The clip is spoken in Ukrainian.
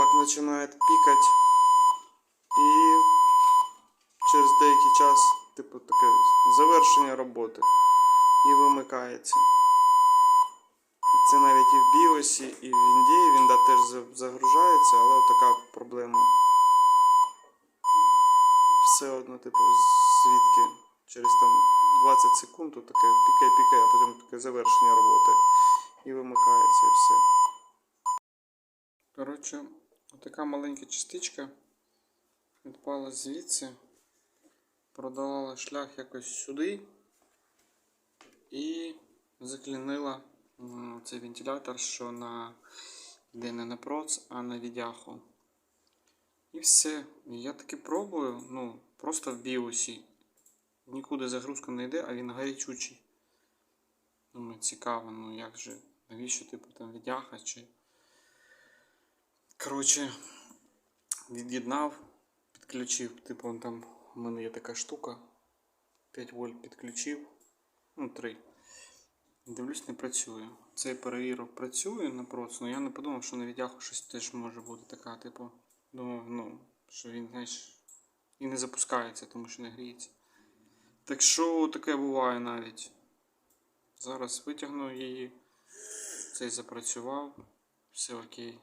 так починає пікати. І через деякий час, типу, таке завершення роботи. І вимикається. Це навіть і в біосі, і в Вінді. Вінда теж загружається, але така проблема. Все одно, типу, звідки через там 20 секунд таке пікає-пікає, а потім таке завершення роботи. І вимикається і все. Коротше, така маленька частичка відпала звідси, продавала шлях якось сюди і заклінила цей вентилятор, що на йде не на проц, а на відяху. І все. Я таки пробую, ну, просто в біосі. Нікуди загрузка не йде, а він гарячучий. Думаю, цікаво, ну як же, навіщо типу там відяха чи. Коротше, від'єднав, підключив, типу там у мене є така штука. 5 вольт підключив. Ну, 3. Дивлюсь, не працює. Цей перевірок працює але я не подумав, що на відяху щось теж може бути така, типу. Думав, ну, що він, знаєш, і не запускається, тому що не гріється. Так що таке буває навіть. Зараз витягну її. Цей запрацював. Все окей.